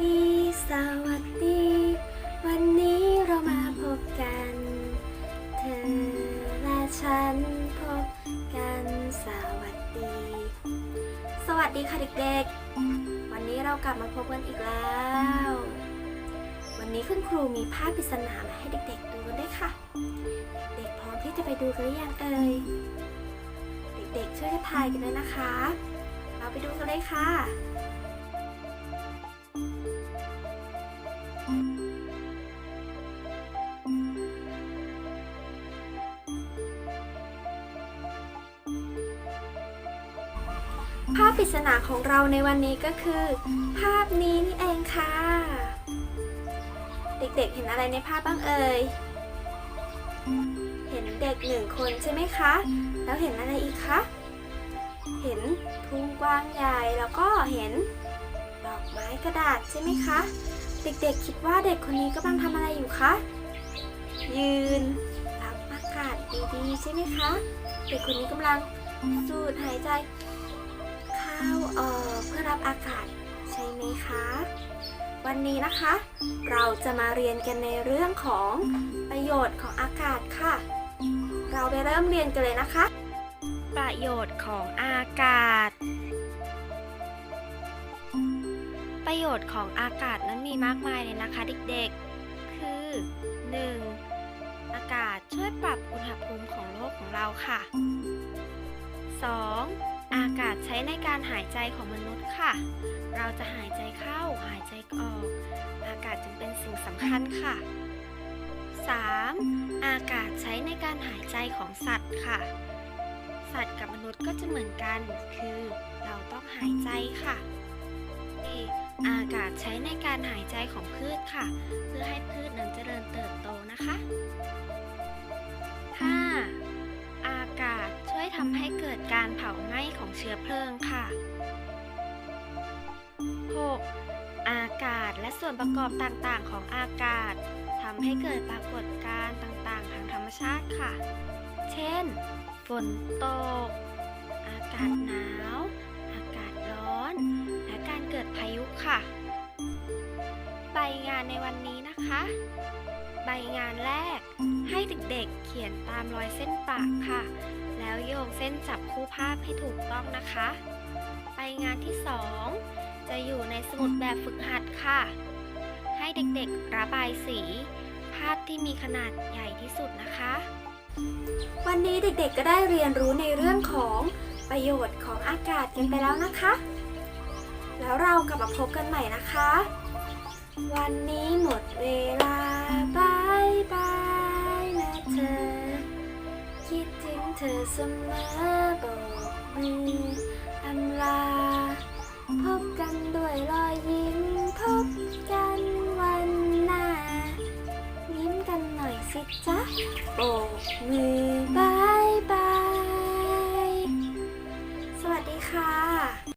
ดี สวัสดี วันนี้เรามาพบกัน เธอและฉันพบกันสวัสดี สวัสดีค่ะเด็กๆ วันนี้เรากลับมาพบกันอีกแล้ว วันนี้คุณครูมีภาพปริศนามาให้เด็กๆดูกันด้วยค่ะ เด็กพร้อมที่จะไปดูกันหรือยังเอ่ย เด็กๆช่วยกันทายกันด้วยนะคะ เราไปดูกันเลยค่ะ ภาพปริศนาของเราในวันนี้ก็คือ ภาพนี้นี่เองค่ะ เด็กๆเห็นอะไรในภาพบ้างเอ่ย เห็นเด็กหนึ่งคนใช่ไหมคะ แล้วเห็นอะไรอีกคะ เห็นทุ่งกว้างใหญ่แล้วก็เห็นดอกไม้กระดาษใช่ไหมคะ เด็กๆคิดว่าเด็กคนนี้กำลังทำอะไรอยู่คะ ยืนรับอากาศดีๆใช่ไหมคะ เด็กคนนี้กำลังสูดหายใจ เข้าออกเพื่อรับอากาศใช่ไหมคะ วันนี้นะคะ เราจะมาเรียนกันในเรื่องของประโยชน์ของอากาศค่ะ เราไปเริ่มเรียนกันเลยนะคะ ประโยชน์ของอากาศ ประโยชน์ของอากาศนั้นมีมากมายเลยนะคะเด็กๆ คือ 1. อากาศช่วยปรับอุณหภูมิของโลกของเราค่ะ 2. อากาศ ในการหายใจของมนุษย์ค่ะ เราจะหายใจเข้าหายใจออก อากาศจึงเป็นสิ่งสำคัญค่ะ 3. อากาศใช้ในการหายใจของสัตว์ค่ะ สัตว์กับมนุษย์ก็จะเหมือนกัน คือเราต้องหายใจค่ะ 4. อากาศใช้ในการหายใจของพืชค่ะ เพื่อให้พืชนั้นเจริญเติบโตนะคะ อเชื้อเพลิงค่ะ 6. อากาศและส่วนประกอบต่างๆ ของอากาศทำให้เกิดปรากฏการณ์ต่างๆ ทางธรรมชาติค่ะ เช่น ฝนตก อากาศหนาว อากาศร้อน และการเกิดพายุค่ะใบงานในวันนี้นะคะ งานแรก ให้เด็กๆเขียนตามรอยเส้นปากค่ะ แล้วโยงเส้นจับคู่ภาพให้ถูกต้องนะคะใบงานที่สองจะอยู่ในสมุดแบบฝึกหัดค่ะ ให้เด็กๆระบายสี ภาพที่มีขนาดใหญ่ที่สุดนะคะ วันนี้เด็กๆก็ได้เรียนรู้ในเรื่องของประโยชน์ของอากาศกันไปแล้วนะคะ แล้วเรากลับมาพบกันใหม่นะคะ วันนี้หมดเวลา คิดถึงเธอเสมอโบกมืออำลา พบกันด้วยรอยยิ้ม พบกันวันหน้า ยิ้มกันหน่อยสิจ๊ะโบกมือ